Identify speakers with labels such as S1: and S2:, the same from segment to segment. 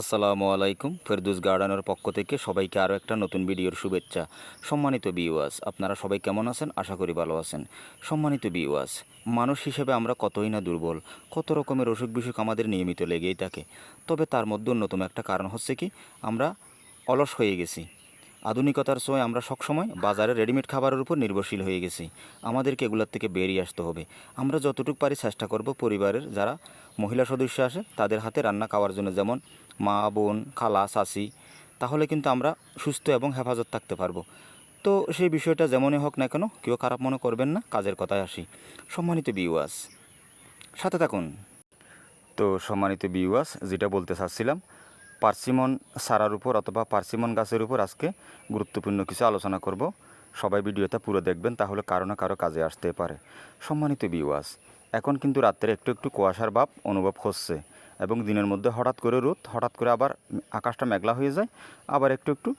S1: আসসালামু আলাইকুম, ফেরদুস গার্ডেনের পক্ষ থেকে সবাইকে আরও একটা নতুন ভিডিওর শুভেচ্ছা। সম্মানিত বিওয়াস আপনারা সবাই কেমন আছেন? আশা করি ভালো আছেন। সম্মানিত বিওয়াস মানুষ হিসেবে আমরা কতই না দুর্বল, কত রকমের অসুখ বিসুখ আমাদের নিয়মিত লেগেই থাকে। তবে তার মধ্যে অন্যতম একটা কারণ হচ্ছে কি, আমরা অলস হয়ে গেছি। আধুনিকতার ছোঁয় আমরা সবসময় বাজারে রেডিমেড খাবারের উপর নির্ভরশীল হয়ে গেছি। আমাদেরকে এগুলোর থেকে বেরিয়ে আসতে হবে। আমরা যতটুকু পারি চেষ্টা করব পরিবারের যারা মহিলা সদস্য আসে, তাদের হাতে রান্না খাওয়ার জন্য যেমন মা, বোন, খালা, চাচি, তাহলে কিন্তু আমরা সুস্থ এবং হেফাজত থাকতে পারব। তো সেই বিষয়টা যেমনই হোক না কেন, কেউ খারাপ মনে করবেন না, কাজের কথায় আসি। সম্মানিত বিওয়াস সাথে থাকুন। তো সম্মানিত বিওয়াস যেটা বলতে চাচ্ছিলাম পার্সিমন সারার উপর অথবা পার্সিমন গাছের উপর আজকে গুরুত্বপূর্ণ কিছু আলোচনা করব। সবাই ভিডিওটা পুরো দেখবেন, তাহলে কারও না কারও কাজে আসতে পারে। সম্মানিত বিওয়াস এখন কিন্তু রাত্রে একটু একটু কুয়াশার ভাব অনুভব হচ্ছে এবং দিনের মধ্যে হঠাৎ করে রোদ, হঠাৎ করে আবার আকাশটা মেঘলা হয়ে যায়, আবার একটু একটু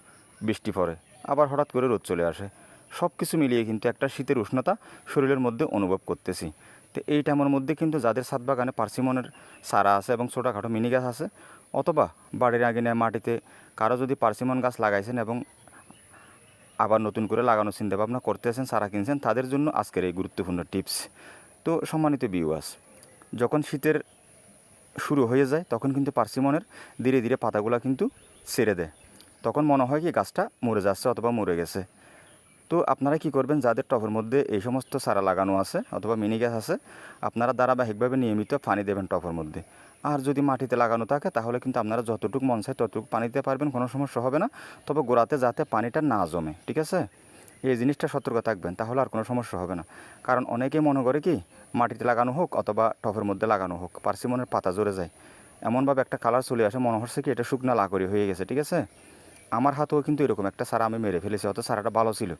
S1: বৃষ্টি পড়ে, আবার হঠাৎ করে রোদ চলে আসে। সব কিছু মিলিয়ে কিন্তু একটা শীতের উষ্ণতা শরীরের মধ্যে অনুভব করতেছি। তো এই টাইমের মধ্যে কিন্তু যাদের ছাদ বাগানে পার্সিমনের সারা আছে এবং ছোটোখাটো মিনি গাছ আছে অথবা বাড়ির আগে মাটিতে কারও যদি পার্সিমন গাছ লাগাইছেন এবং আবার নতুন করে লাগানোর চিন্তা ভাবনা করতেছেন সারা কিনছেন, তাদের জন্য আজকের এই গুরুত্বপূর্ণ টিপস। তো সম্মানিত বিওয়াস যখন শীতের শুরু হয়ে যায়, তখন কিন্তু পার্সিমনের ধীরে ধীরে পাতাগুলো কিন্তু ছেড়ে দেয়। তখন মনে হয় কি গাছটা মরে যাচ্ছে অথবা মরে গেছে। তো আপনারা কি করবেন, যাদের টবের মধ্যে এই সমস্ত সারা লাগানো আছে অথবা মিনি গাছ আছে, আপনারা ধারাবাহিকভাবে নিয়মিত পানি দেবেন টবের মধ্যে। আর যদি মাটিতে লাগানো থাকে, তাহলে কিন্তু আপনারা যতটুকু মন চায় ততটুকু পানি দিতে পারবেন, কোনো সমস্যা হবে না। তবে গোড়াতে যাতে পানিটা না জমে, ঠিক আছে? এই জিনিসটা সতর্ক থাকবেন, তাহলে আর কোনো সমস্যা হবে না। কারণ অনেকেই মনে করে কি, মাটিতে লাগানো হোক অথবা টবের মধ্যে লাগানো হোক, পার্সিমনের পাতা জোরে যায়। এমনভাবে একটা কালার চলে আসে, মনে হচ্ছে কি এটা শুকনা লাকড়ি হয়ে গেছে, ঠিক আছে? আমার হাতেও কিন্তু এরকম একটা সারা আমি মেরে ফেলেছি অত সারাটা ভালো ছিল।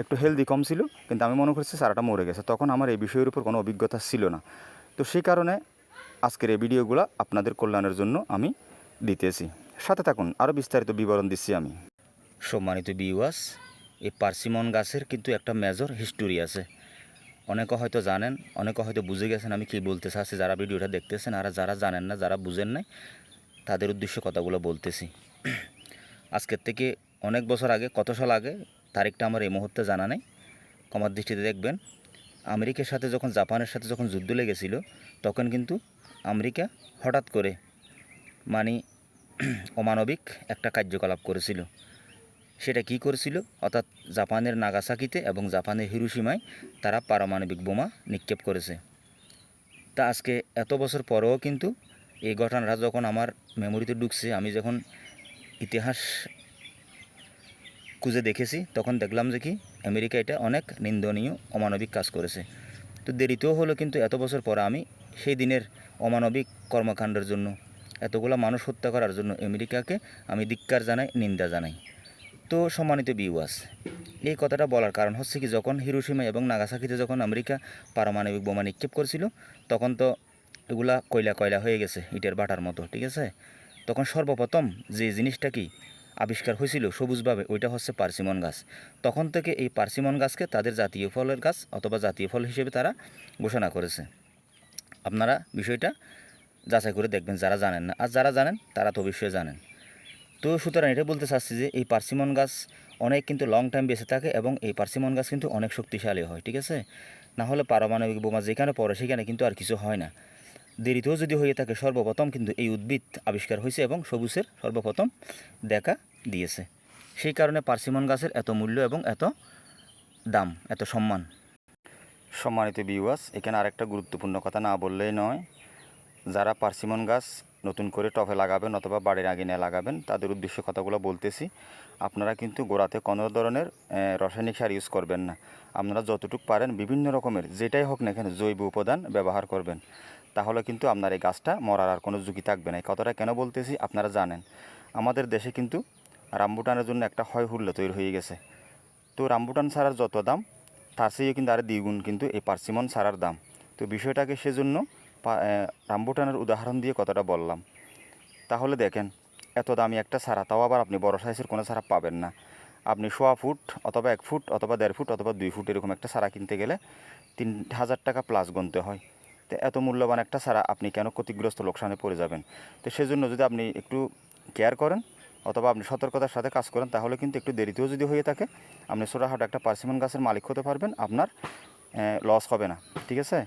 S1: একটু হেলদি কম ছিল, কিন্তু আমি মনে করছি সারাটা মরে গেছে। তখন আমার এই বিষয়ের উপর কোনো অভিজ্ঞতা ছিল না। তো সেই কারণে আজকের এই ভিডিওগুলো আপনাদের কল্যাণের জন্য আমি দিতেছি। সাথে থাকুন, আরও বিস্তারিত বিবরণ দিচ্ছি আমি। সম্মানিত বিওয়াস এই পার্সিমন গাছের কিন্তু একটা মেজর হিস্টোরি আছে। অনেকে হয়তো জানেন, অনেকে হয়তো বুঝে গেছেন আমি কী বলতে চাচ্ছি, যারা ভিডিওটা দেখতেছেন আর যারা জানেন না, যারা বুঝেন নাই, তাদের উদ্দেশ্যে কথাগুলো বলতেছি। আজকের থেকে অনেক বছর আগে, কত সাল আগে, তারিখটা আমার এই মুহূর্তে জানা নেই। কমার দৃষ্টিতে দেখবেন, আমেরিকার সাথে যখন, জাপানের সাথে যখন যুদ্ধ লেগেছিল, তখন কিন্তু আমেরিকা হঠাৎ করে মানে অমানবিক একটা কার্যকলাপ করেছিল। সেটা কি করেছিল? অর্থাৎ জাপানের নাগাসাকিতে এবং জাপানের হিরুসীমায় তারা পারমাণবিক বোমা নিক্ষেপ করেছে। তা আজকে এত বছর পরেও কিন্তু এই ঘটনাটা যখন আমার মেমোরিতে ঢুকছে, আমি যখন ইতিহাস খুঁজে দেখেছি, তখন দেখলাম যে কি আমেরিকা এটা অনেক নিন্দনীয় অমানবিক কাজ করেছে। তো দেরিতেও হলো কিন্তু এত বছর পরে আমি সেই দিনের অমানবিক কর্মকাণ্ডের জন্য, এতগুলো মানুষ হত্যা করার জন্য আমেরিকাকে আমি ধিক্কার জানাই, নিন্দা জানাই। তো সম্মানিত বিওয়াস এই কথাটা বলার কারণ হচ্ছে কি, যখন হিরোসীমা এবং নাগাসাকিতে যখন আমেরিকা পারমাণবিক বোমা নিক্ষেপ করেছিল, তখন তো এগুলা কয়লা কয়লা হয়ে গেছে, ইটের বাটার মতো, ঠিক আছে? তখন সর্বপ্রথম যে জিনিসটা কি আবিষ্কার হয়েছিল সবুজভাবে, ওইটা হচ্ছে পার্সিমন গাছ। তখন থেকে এই পার্সিমন গাছকে তাদের জাতীয় ফলের গাছ অথবা জাতীয় ফল হিসেবে তারা ঘোষণা করেছে। আপনারা বিষয়টা যাচাই করে দেখবেন যারা জানেন না। আর যারা জানেন, তারা তো অবশ্যই জানেন। তো সুতরাং এটা বলতে চাচ্ছি যে, এই পার্সিমন গাছ অনেক কিন্তু লং টাইম বেঁচে থাকে এবং এই পার্সিমন গাছ কিন্তু অনেক শক্তিশালী হয়, ঠিক আছে? না হলে পারমাণবিক বোমা যেখানে পড়ে সেখানে কিন্তু আর কিছু হয় না। দেরিতেও যদি হয়ে থাকে, সর্বপ্রথম কিন্তু এই উদ্ভিদ আবিষ্কার হয়েছে এবং সবুজের সর্বপ্রথম দেখা দিয়েছে। সেই কারণে পার্সিমন গাছের এত মূল্য এবং এত দাম, এত সম্মান। সম্মানিত বিওয়াস এখানে আরেকটা গুরুত্বপূর্ণ কথা না বললেই নয়। যারা পার্সিমন গাছ নতুন করে টফে লাগাবেন অথবা বাড়ির আঙিনায় লাগাবেন, তাদের উদ্দেশ্যে কথাগুলো বলতেছি। আপনারা কিন্তু গোড়াতে কোনো ধরনের রাসায়নিক সার ইউজ করবেন না। আপনারা যতটুকু পারেন বিভিন্ন রকমের, যেটাই হোক না কেন, জৈব উপাদান ব্যবহার করবেন। তাহলে কিন্তু আপনার এই গাছটা মরার আর কোনো ঝুঁকি থাকবে না। এই কথাটা কেন বলতেছি আপনারা জানেন। আমাদের দেশে কিন্তু রামবুটানের জন্য একটা হয় হুল্লো তৈরি হয়ে গেছে। তো রামবুটান ছাড়ার যত দাম তার চেয়ে কিন্তু আরও দ্বিগুণ কিন্তু এই পার্সিমন সারার দাম। তো বিষয়টাকে সেজন্য রামবুটানের উদাহরণ দিয়ে কথাটা বললাম। তাহলে দেখেন, এত দামি একটা ছাড়া তাও আবার আপনি বড় সাইজের কোনো ছাড়া পাবেন না। আপনি সোয়া ফুট অথবা এক ফুট অথবা দেড় ফুট অথবা দুই ফুট এরকম একটা সারা কিনতে গেলে তিন হাজার টাকা প্লাস গুনতে হয়। তো এত মূল্যবান একটা সারা আপনি কেন ক্ষতিগ্রস্ত লোকসানে পড়ে যাবেন? তো সেজন্য যদি আপনি একটু কেয়ার করেন অথবা আপনি সতর্কতার সাথে কাজ করেন, তাহলে কিন্তু একটু দেরিতেও যদি হয়ে থাকে, আপনি ছোটোখাটো একটা পার্সিমন গাছের মালিক হতে পারবেন, আপনার লস হবে না, ঠিক আছে?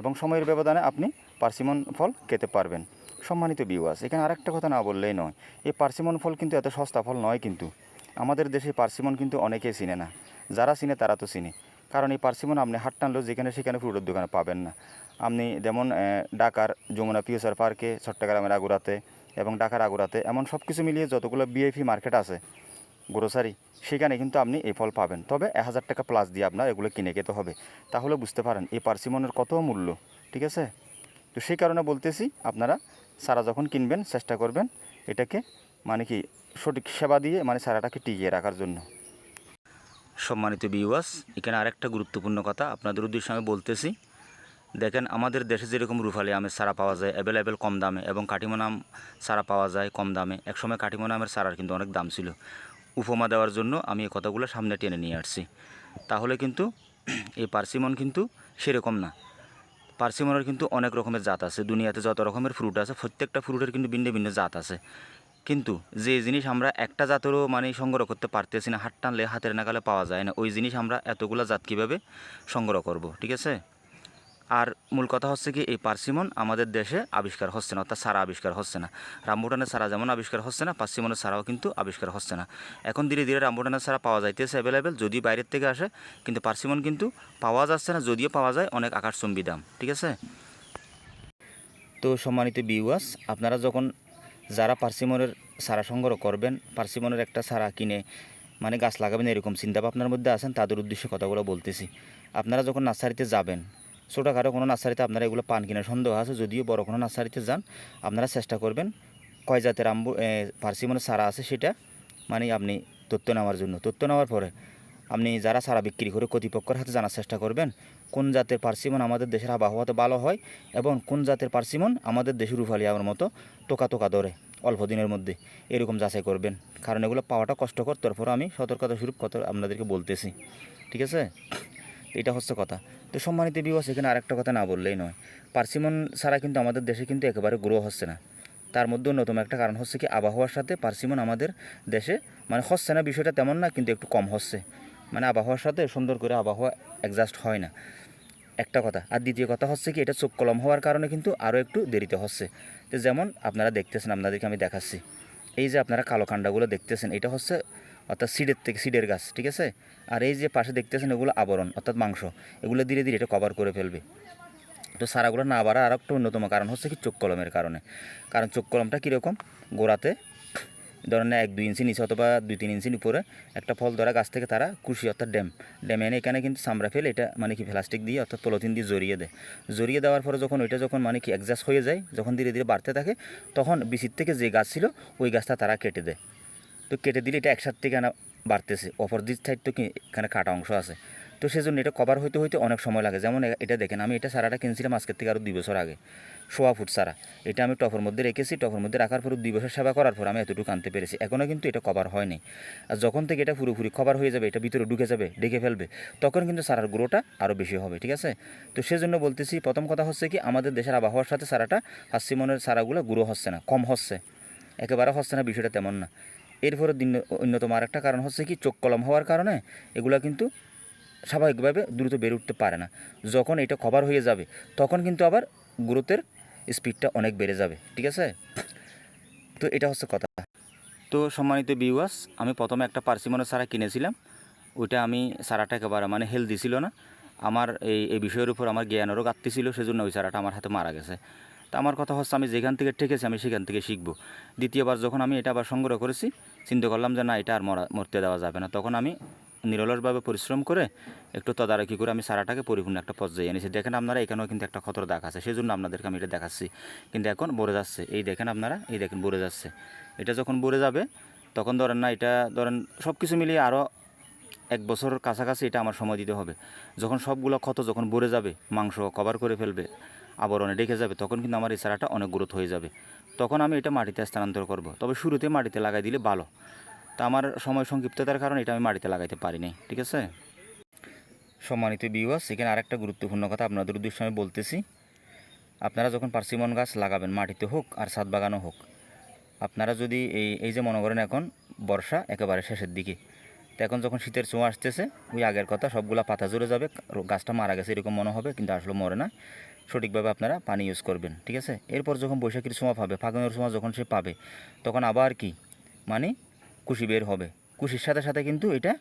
S1: এবং সময়ের ব্যবধানে আপনি পার্সিমন ফল খেতে পারবেন। সম্মানিত বিওয়াস এখানে আরেকটা কথা না বললেই নয়, এই পার্সিমন ফল কিন্তু এত সস্তা ফল নয় কিন্তু, আমাদের দেশে পার্সিমন কিন্তু অনেকেই চিনে না, যারা চিনে তারা তো চিনে, কারণ এই পার্সিমন আপনি হাট টানলেও যেখানে সেখানে ফ্রুটের দোকানে পাবেন না। আপনি যেমন ঢাকার যমুনা ফিউচার পার্কে চট্টগ্রামের আগুরাতে এবং ঢাকার আগুরাতে এমন সব কিছু মিলিয়ে যতগুলো বিআইপি মার্কেট আছে গ্রোসারি সেখানে কিন্তু আপনি এই ফল পাবেন। তবে এক হাজার টাকা প্লাস দিয়ে আপনার এগুলো কিনে খেতে হবে। তাহলে বুঝতে পারেন, এই পার্সিমনের কত মূল্য, ঠিক আছে? তো সেই কারণে বলতেছি, আপনারা সারা যখন কিনবেন, চেষ্টা করবেন এটাকে মানে কি সঠিক সেবা দিয়ে মানে সারাটাকে টিকিয়ে রাখার জন্য। সম্মানিত বিওয়াস এখানে আরেকটা গুরুত্বপূর্ণ কথা আপনাদের উদ্দেশ্যে আমি বলতেছি দেখেন, আমাদের দেশে যেরকম রুফালি আমের সারা পাওয়া যায় অ্যাভেলেবেল কম দামে এবং কাটিমন আম সারা পাওয়া যায় কম দামে। একসময় কাটিমন আমের সারার কিন্তু অনেক দাম ছিল। উপমা দেওয়ার জন্য আমি এই কথাগুলো সামনে টেনে নিয়ে আসছি। তাহলে কিন্তু এই পার্সিমন কিন্তু সেরকম না। পার্সিমনের কিন্তু অনেক রকমের জাত আছে। দুনিয়াতে যত রকমের ফ্রুট আছে, প্রত্যেকটা ফ্রুটের কিন্তু ভিন্ন ভিন্ন জাত আছে। কিন্তু যে জিনিস আমরা একটা জাতেরও মানে সংগ্রহ করতে পারতেছি না, হাত টানলে হাতের নাগালে পাওয়া যায় না। ওই জিনিস আমরা এতগুলো জাত কীভাবে সংগ্রহ করব, ঠিক আছে? আর মূল কথা হচ্ছে কি, এই পার্সিমন আমাদের দেশে আবিষ্কার হচ্ছে না, অর্থাৎ সারা আবিষ্কার হচ্ছে না। রামবুটানের সারা যেমন আবিষ্কার হচ্ছে না, পার্সিমনের সারাও কিন্তু আবিষ্কার হচ্ছে না। এখন ধীরে ধীরে রামবুটানের সারা পাওয়া যাইতেছে অ্যাভেলেবেল যদি বাইরের থেকে আসে, কিন্তু পার্সিমন কিন্তু পাওয়া যাচ্ছে না, যদিও পাওয়া যায় অনেক আকাশচম্বী দাম, ঠিক আছে? তো সম্মানিত বিওয়াস আপনারা যখন যারা পার্সিমনের সারা সংগ্রহ করবেন, পার্সিমনের একটা সারা কিনে মানে গাছ লাগাবেন, এরকম চিন্তা ভাবনার মধ্যে আছেন, তাদের উদ্দেশ্যে কথাগুলো বলতেছি। আপনারা যখন নার্সারিতে যাবেন ছোটোখাটো কোনো নার্সারিতে আপনারা এগুলো পান কিনার সন্দেহ আছে, যদিও বড় কোনো নার্সারিতে যান, আপনারা চেষ্টা করবেন কয় জাতের আম্বু পার্সিমনের সারা আছে সেটা মানে আপনি তথ্য নেওয়ার জন্য। তথ্য নেওয়ার পরে আপনি যারা সারা বিক্রি করে কর্তৃপক্ষের হাতে জানার চেষ্টা করবেন, কোন জাতের পার্সিমন আমাদের দেশের আবহাওয়াতে ভালো হয় এবং কোন জাতের পার্সিমন আমাদের দেশের রুফালিয়ার মতো টোকা টোকা ধরে অল্প দিনের মধ্যে এরকম যাচাই করবেন। কারণ এগুলো পাওয়াটা কষ্টকর তারপরে আমি সতর্কতা স্বরূপ কত আপনাদেরকে বলতেছি। ঠিক আছে? এটা হচ্ছে কথা। তো সম্মানিত বিবাস এখানে আরেকটা কথা না বললেই নয়। পার্সিমন ছাড়া কিন্তু আমাদের দেশে কিন্তু একেবারে গ্রো হচ্ছে না। তার মধ্যে অন্যতম একটা কারণ হচ্ছে কি, আবহাওয়ার সাথে পার্সিমন আমাদের দেশে মানে হচ্ছে না, বিষয়টা তেমন না, কিন্তু একটু কম হচ্ছে। মানে আবহাওয়ার সাথে সুন্দর করে আবহাওয়া অ্যাডজাস্ট হয় না। একটা কথা। আর দ্বিতীয় কথা হচ্ছে কি, এটা চোখ কলম হওয়ার কারণে কিন্তু আরও একটু দেরিতে হচ্ছে। তো যেমন আপনারা দেখতেছেন, আপনাদেরকে আমি দেখাচ্ছি। এই যে আপনারা কালো কাণ্ডাগুলো দেখতেছেন, এটা হচ্ছে অর্থাৎ সিডের থেকে সিডের গাছ, ঠিক আছে? আর এই যে পাশে দেখতেছেন এগুলো আবরণ, অর্থাৎ মাংস। এগুলো ধীরে ধীরে এটা কভার করে ফেলবে। তো সারাগুলো না বাড়া আর একটা অন্যতম কারণ হচ্ছে কি চোখ কলমের কারণে। কারণ চোখ কলমটা কীরকম? গোড়াতে ধরেন এক, দুই ইঞ্চি নিচে অথবা দুই, তিন ইঞ্চি উপরে একটা ফল ধরা গাছ থেকে তারা কুশি, অর্থাৎ ড্যাম। ড্যাম এনে এখানে কিন্তু চামড়া ফেলে এটা মানে কি প্লাস্টিক দিয়ে, অর্থাৎ পলিথিন দিয়ে জড়িয়ে দেয়। জড়িয়ে দেওয়ার পরে যখন ওইটা যখন মানে কি অ্যাডজাস্ট হয়ে যায়, যখন ধীরে ধীরে বাড়তে থাকে, তখন বিচির থেকে যে গাছ ছিল, ওই গাছটা তারা কেটে দেয়। তো কেটে দিলে এটা একসাথে থেকে আনা বাড়তেছে। অপর দিক সাইড তো এখানে কাটা অংশ আছে। তো সেজন্য এটা কভার হইতে হইতে অনেক সময় লাগে। যেমন এটা দেখেন, আমি এটা সারাটা কিনছিলাম আজকের থেকে আরও দুই বছর আগে, সোয়া ফুট সারা। এটা আমি টপের মধ্যে রেখেছি, টপের মধ্যে রাখার পর দুই বছর সেবা করার পর আমি এতটুকু আনতে পেরেছি। এখনও কিন্তু এটা কভার হয়নি। আর যখন থেকে এটা পুরোপুরি কভার হয়ে যাবে, এটা ভিতরে ঢুকে যাবে ডেকে ফেলবে, তখন কিন্তু সারার গ্রোটা আরও বেশি হবে, ঠিক আছে? তো সেজন্য বলতেছি, প্রথম কথা হচ্ছে কি, আমাদের দেশের আবহাওয়ার সাথে সারাটা হাসিমনের সারাগুলো গুঁড়ো হচ্ছে না, কম হচ্ছে। একেবারে হচ্ছে না, বিষয়টা তেমন না। এরপরে অন্যতম আরেকটা কারণ হচ্ছে কি, চোখ কলম হওয়ার কারণে এগুলা কিন্তু স্বাভাবিকভাবে দ্রুত বেড়ে উঠতে পারে না। যখন এটা কভার হয়ে যাবে, তখন কিন্তু আবার গ্রোথের স্পিডটা অনেক বেড়ে যাবে, ঠিক আছে? তো এটা হচ্ছে কথা। তো সম্মানিত বিওয়াস আমি প্রথমে একটা পার্সিমনের সারা কিনেছিলাম। ওইটা আমি সারাটা একেবারে মানে হেলদি ছিল না। আমার এই এই বিষয়ের উপর আমার জ্ঞানেরও ঘাটতি ছিল, সেজন্য ওই সারাটা আমার হাতে মারা গেছে। তা আমার কথা হচ্ছে আমি যেখান থেকে ঠেকেছি, আমি সেখান থেকে শিখব। দ্বিতীয়বার যখন আমি এটা আবার সংগ্রহ করেছি, চিন্তা করলাম যে না, এটা আর মরা, মরতে দেওয়া যাবে না। তখন আমি নিরলসভাবে পরিশ্রম করে একটু তদারকি করে আমি সারাটাকে পরিপূর্ণ একটা পর্যায়ে এনেছি। দেখেন আপনারা এখানেও কিন্তু একটা ক্ষতর দাগ আছে সেই জন্য আপনাদেরকে আমি এটা দেখাচ্ছি। কিন্তু এখন বড়ে যাচ্ছে। এই দেখেন আপনারা, এই দেখেন বড়ে যাচ্ছে। এটা যখন বড়ে যাবে, তখন ধরেন না, এটা ধরেন সব কিছু মিলিয়ে আরও এক বছর কাছাকাছি এটা আমার সময় দিতে হবে। যখন সবগুলো ক্ষত যখন ভরে যাবে, মাংস কভার করে ফেলবে আবরণে ডেকে যাবে, তখন কিন্তু আমার এই চারাটা অনেক গ্রোথ হয়ে যাবে। তখন আমি এটা মাটিতে স্থানান্তর করব। তবে শুরুতে মাটিতে লাগাই দিলে ভালো। তা আমার সময় সংক্ষিপ্ততার কারণে এটা আমি মাটিতে লাগাইতে পারিনি ঠিক আছে? সম্মানিত বিওয়াস এখানে আরেকটা গুরুত্বপূর্ণ কথা আপনাদের উদ্দেশ্যে আমি বলতেছি। আপনারা যখন পার্সিমন গাছ লাগাবেন, মাটিতে হোক আর ছাদ বাগানও হোক, আপনারা যদি এই এই যে মনে করেন এখন বর্ষা একেবারে শেষের দিকে, তো এখন যখন শীতের ছোঁয়া আসতেছে, ওই আগের কথা সবগুলা পাতা জুড়ে যাবে, গাছটা মারা গেছে, এরকম মনে হবে, কিন্তু আসলে মরে না। সঠিকভাবে আপনারা পানি ইউজ করবেন, ঠিক আছে? এরপর যখন বৈশাখীর সময় পাবে, ফাগুনের সময় যখন সে পাবে, তখন আবার কি? মানে কুশি বের হবে। কুশির সাথে সাথে কিন্তু এটা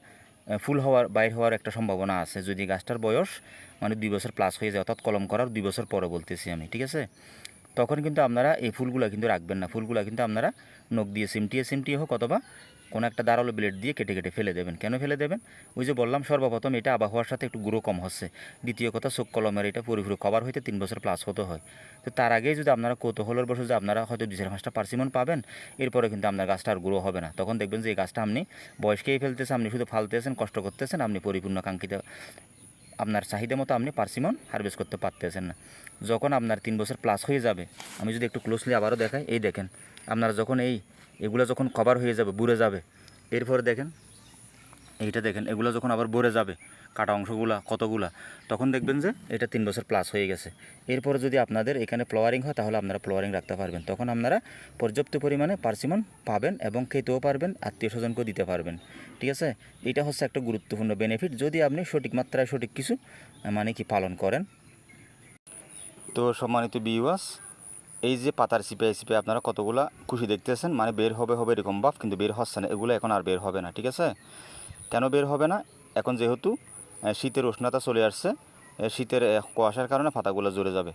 S1: ফুল হওয়ার, বাইর হওয়ার একটা সম্ভাবনা আছে। যদি গাছটার বয়স মানে দুই বছর প্লাস হয়ে যায়, অর্থাৎ কলম করার দুই বছর পরে বলতেছি আমি, ঠিক আছে? তখন কিন্তু আপনারা এই ফুলগুলো কিন্তু রাখবেন না। ফুলগুলো কিন্তু আপনারা নখ দিয়ে সিমটিয়ে সিমটিয়ে হোক অথবা কোনো একটা দাঁড়াল ব্লেড দিয়ে কেটে কেটে ফেলে দেবেন। কেন ফেলে দেবেন? ওই যে বললাম, সর্বপ্রথম এটা আবহাওয়ার সাথে একটু গুঁড়ো কম হচ্ছে। দ্বিতীয় কথা, চোখ কলমের এটা পুরোপুরি কভার হইতে তিন বছর প্লাস হতে হয়। তো তার আগেই যদি আপনারা কৌতূহলের বসে যে আপনারা হয়তো দুই চার পাঁচটা পার্সিমন পাবেন, এরপরে কিন্তু আপনার গাছটা আর গুঁড়ো হবে না। তখন দেখবেন যে এই গাছটা আপনি বয়সকেই ফেলতেছে আপনি শুধু ফালতেছেন, কষ্ট করতেছেন, আপনি পরিপূর্ণ কাঙ্ক্ষিত আপনার চাহিদা মতো আপনি পার্সিমন হারভেস্ট করতে পারতেছেন না। যখন আপনার তিন বছর প্লাস হয়ে যাবে, আমি যদি একটু ক্লোজলি আবারও দেখাই, এই দেখেন, আপনারা যখন এই এগুলো যখন কভার হয়ে যাবে, বুড়ে যাবে। এরপরে দেখেন, এইটা দেখেন, এগুলো যখন আবার ভরে যাবে, কাটা অংশগুলা, কতগুলা, তখন দেখবেন যে এটা তিন বছর প্লাস হয়ে গেছে। এরপর যদি আপনাদের এখানে ফ্লোয়ারিং হয়, তাহলে আপনারা ফ্লোয়ারিং রাখতে পারবেন। তখন আপনারা পর্যাপ্ত পরিমাণে পার্সিমন পাবেন এবং খেতেও পারবেন, আত্মীয় স্বজনকেও দিতে পারবেন। ঠিক আছে? এটা হচ্ছে একটা গুরুত্বপূর্ণ বেনিফিট যদি আপনি সঠিক মাত্রায় সঠিক কিছু মানে কি, পালন করেন। তো সম্মানিত বিওয়াস এই যে পাতার সিপে সিপে আপনারা কতগুলা খুশি দেখতেছেন? মানে বের হবে হবে এরকম ভাব কিন্তু বের হচ্ছে না। এগুলো এখন আর বের হবে না, ঠিক আছে? কেন বের হবে না? এখন যেহেতু শীতের উষ্ণতা চলে আসছে শীতের কুয়াশার কারণে পাতাগুলো জুড়ে যাবে।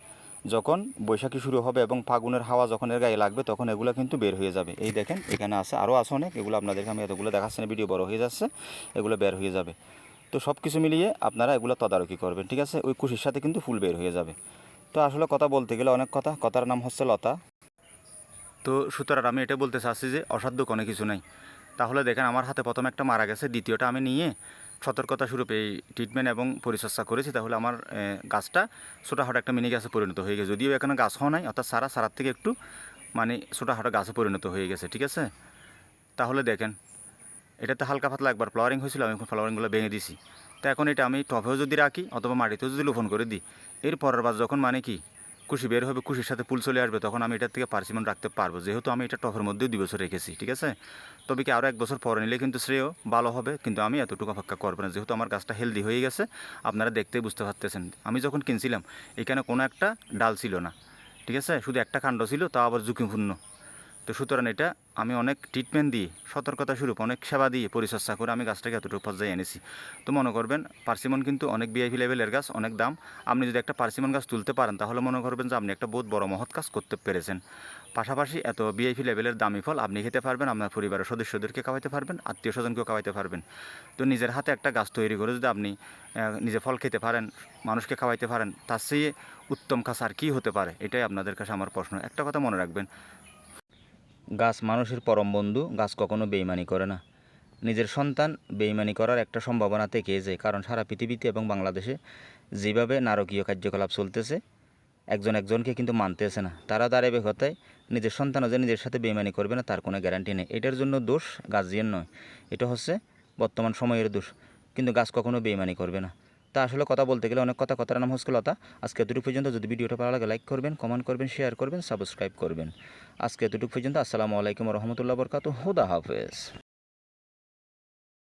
S1: যখন বৈশাখী শুরু হবে এবং ফাগুনের হাওয়া যখন এর গায়ে লাগবে, তখন এগুলো কিন্তু বের হয়ে যাবে। এই দেখেন, এখানে আছে আরও আছে অনেক, এগুলো আপনাদেরকে আমি এতগুলো দেখাচ্ছি না, ভিডিও বড় হয়ে যাচ্ছে, এগুলো বের হয়ে যাবে। তো সব কিছু মিলিয়ে আপনারা এগুলো তদারকি করবেন, ঠিক আছে? ওই কুশির সাথে কিন্তু ফুল বের হয়ে যাবে। তো আসলে কথা বলতে গেলে অনেক কথা। কথার নাম হচ্ছে লতা। তো সুতরাং আমি এটা বলতে চাচ্ছি যে অসাধ্য কোনো কিছু নাই। তাহলে দেখেন আমার হাতে প্রথম একটা মারা গেছে, দ্বিতীয়টা আমি নিয়ে সতর্কতা স্বরূপ এই ট্রিটমেন্ট এবং পরিচর্যা করেছি। তাহলে আমার গাছটা ছোটোখাটো একটা মিনি গাছে পরিণত হয়ে গেছে। যদিও এখানে গাছ হওয়া নাই, অর্থাৎ সারা সারার থেকে একটু মানে ছোটোখাটো গাছে পরিণত হয়ে গেছে, ঠিক আছে? তাহলে দেখেন, এটাতে হালকা পাতলা একবার ফ্লাওয়ারিং হয়েছিল, আমি ফ্লাওয়ারিংগুলো ভেঙে দিছি। তো এখন এটা আমি টপেও যদি রাখি, অথবা মাটিতেও যদি লোপন করে দিই এর পরের বার যখন মানে কি কুশি বের হবে কুশির সাথে ফুল চলে আসবে, তখন আমি এটার থেকে পার্সিমন রাখতে পারব। যেহেতু আমি এটা টফের মধ্যেও দুই বছর রেখেছি, ঠিক আছে? তবে কি আরও এক বছর পরে নিলে কিন্তু শ্রেয় ভালো হবে, কিন্তু আমি এতটুকু অপেক্ষা করব না। যেহেতু আমার গাছটা হেলদি হয়ে গেছে, আপনারা দেখতেই বুঝতে পারতেছেন। আমি যখন কিনছিলাম, এখানে কোনো একটা ডাল ছিল না, ঠিক আছে? শুধু একটা কাণ্ড ছিল তা আবার ঝুঁকিপূর্ণ। তো সুতরাং এটা আমি অনেক ট্রিটমেন্ট দিয়ে, সতর্কতা স্বরূপ অনেক সেবা দিয়ে পরিচর্যা করে আমি গাছটাকে এতটুকু পর্যায়ে এনেছি। তো মনে করবেন, পার্সিমন কিন্তু অনেক বিআইপি লেভেলের গাছ, অনেক দাম। আপনি যদি একটা পার্সিমন গাছ তুলতে পারেন, তাহলে মনে করবেন যে আপনি একটা বহুত বড় মহৎ কাজ করতে পেরেছেন। পাশাপাশি এত বিআইপি লেভেলের দামি ফল আপনি খেতে পারবেন, আপনার পরিবারের সদস্যদেরকে খাওয়াইতে পারবেন, আত্মীয় স্বজনকেও খাওয়াইতে পারবেন। তো নিজের হাতে একটা গাছ তৈরি করে যদি আপনি নিজে ফল খেতে পারেন, মানুষকে খাওয়াইতে পারেন, তার চেয়ে উত্তম কাজ আর কী হতে পারে? এটাই আপনাদের কাছে আমার প্রশ্ন। একটা কথা মনে রাখবেন গাছ মানুষের পরম বন্ধু, গাছ কখনো বেইমানি করে না। নিজের সন্তান বেইমানি করার একটা সম্ভাবনা থেকে যায় কারণ সারা পৃথিবীতে এবং বাংলাদেশে যেভাবে নারকীয় কার্যকলাপ চলতেছে, একজন একজনকে কিন্তু মানতেছে না। তারা দাঁড়াবে কথায় নিজের সন্তানও যে নিজের সাথে বেইমানি করবে না, তার কোনো গ্যারান্টি নেই। এটার জন্য দোষ গার্জিয়ান নয়। এটা হচ্ছে বর্তমান সময়ের দোষ। কিন্তু গাছ কখনো বেইমানি করবে না। তা আসলে কথা বলতে গেলে অনেক কথা, কথার নাম হচ্ছে লতা আজকে এতটুকু পর্যন্ত। যদি ভিডিওটা ভালো লাগে লাইক করবেন কমেন্ট করবেন শেয়ার করবেন সাবস্ক্রাইব করবেন। আজকে এতটুকু পর্যন্ত। আসসালামু আলাইকুম রহমতুল্লাহ বরকাত হুদা হাফেজ।